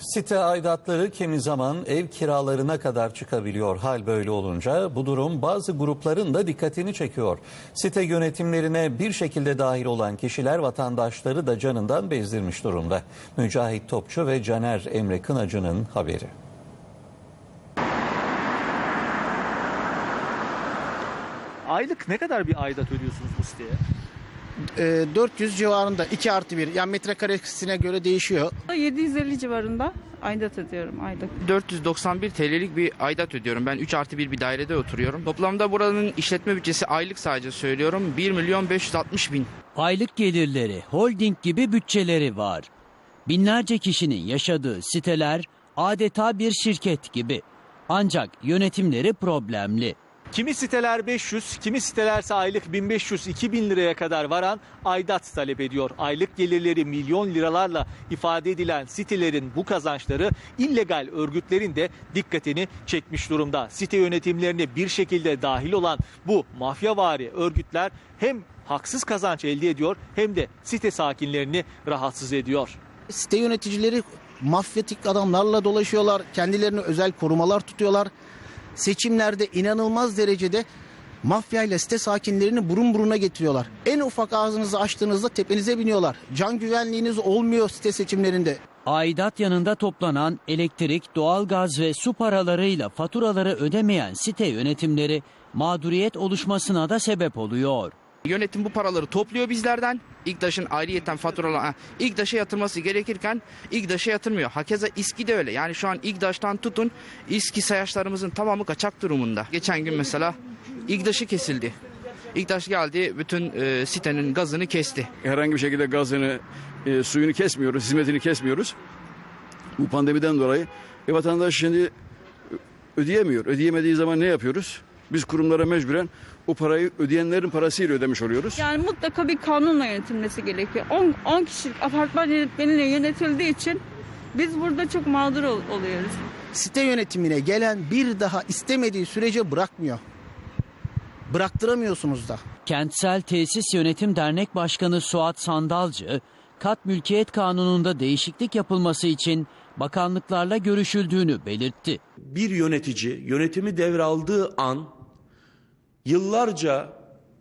Site aidatları kimi zaman ev kiralarına kadar çıkabiliyor. Hal böyle olunca bu durum bazı grupların da dikkatini çekiyor. Site yönetimlerine bir şekilde dahil olan kişiler vatandaşları da canından bezdirmiş durumda. Mücahit Topçu ve Caner Emre Kınacı'nın haberi. Aylık ne kadar bir aidat ödüyorsunuz bu siteye? E, 400 civarında 2 artı 1 yani metrekaresine göre değişiyor. 750 civarında aidat ödüyorum aylık. 491 TL'lik bir aidat ödüyorum. Ben 3 artı 1 bir dairede oturuyorum. Toplamda buranın işletme bütçesi aylık sadece söylüyorum 1 milyon 560 bin. Aylık gelirleri, holding gibi bütçeleri var. Binlerce kişinin yaşadığı siteler adeta bir şirket gibi. Ancak yönetimleri problemli. Kimi siteler 500, kimi sitelerse aylık 1500-2000 liraya kadar varan aidat talep ediyor. Aylık gelirleri milyon liralarla ifade edilen sitelerin bu kazançları illegal örgütlerin de dikkatini çekmiş durumda. Site yönetimlerine bir şekilde dahil olan bu mafyavari örgütler hem haksız kazanç elde ediyor hem de site sakinlerini rahatsız ediyor. Site yöneticileri mafyatik adamlarla dolaşıyorlar. Kendilerine özel korumalar tutuyorlar. Seçimlerde inanılmaz derecede mafyayla site sakinlerini burun buruna getiriyorlar. En ufak ağzınızı açtığınızda tepenize biniyorlar. Can güvenliğiniz olmuyor site seçimlerinde. Aidat yanında toplanan elektrik, doğalgaz ve su paralarıyla faturaları ödemeyen site yönetimleri mağduriyet oluşmasına da sebep oluyor. Yönetim bu paraları topluyor bizlerden. İGDAŞ'ın ayrıyeten faturalar, İGDAŞ'a yatırması gerekirken İGDAŞ'a yatırmıyor. Hakeza İSKİ de öyle. Yani şu an İGDAŞ'tan tutun İSKİ sayaçlarımızın tamamı kaçak durumunda. Geçen gün mesela İGDAŞ'ı kesildi. İGDAŞ geldi bütün e, sitenin gazını kesti. herhangi bir şekilde gazını, e, suyunu kesmiyoruz, hizmetini kesmiyoruz. Bu pandemiden dolayı e, vatandaş şimdi ödeyemiyor. Ödeyemediği zaman ne yapıyoruz? Biz kurumlara mecburen o parayı ödeyenlerin parasıyla ödemiş oluyoruz. Yani mutlaka bir kanunla yönetilmesi gerekiyor. 10, 10 kişilik apartman yönetmeniyle yönetildiği için biz burada çok mağdur ol- oluyoruz. Site yönetimine gelen bir daha istemediği sürece bırakmıyor. Bıraktıramıyorsunuz da. Kentsel Tesis Yönetim Dernek Başkanı Suat Sandalcı, kat mülkiyet kanununda değişiklik yapılması için bakanlıklarla görüşüldüğünü belirtti. bir yönetici yönetimi devraldığı an yıllarca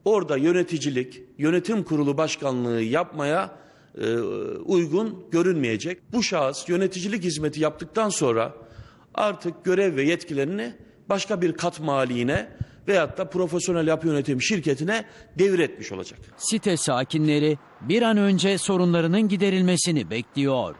orada yöneticilik, yönetim kurulu başkanlığı yapmaya e, uygun görünmeyecek. Bu şahıs yöneticilik hizmeti yaptıktan sonra artık görev ve yetkilerini başka bir kat maliğine veyahut da profesyonel yapı yönetim şirketine devretmiş olacak. Site sakinleri bir an önce sorunlarının giderilmesini bekliyor.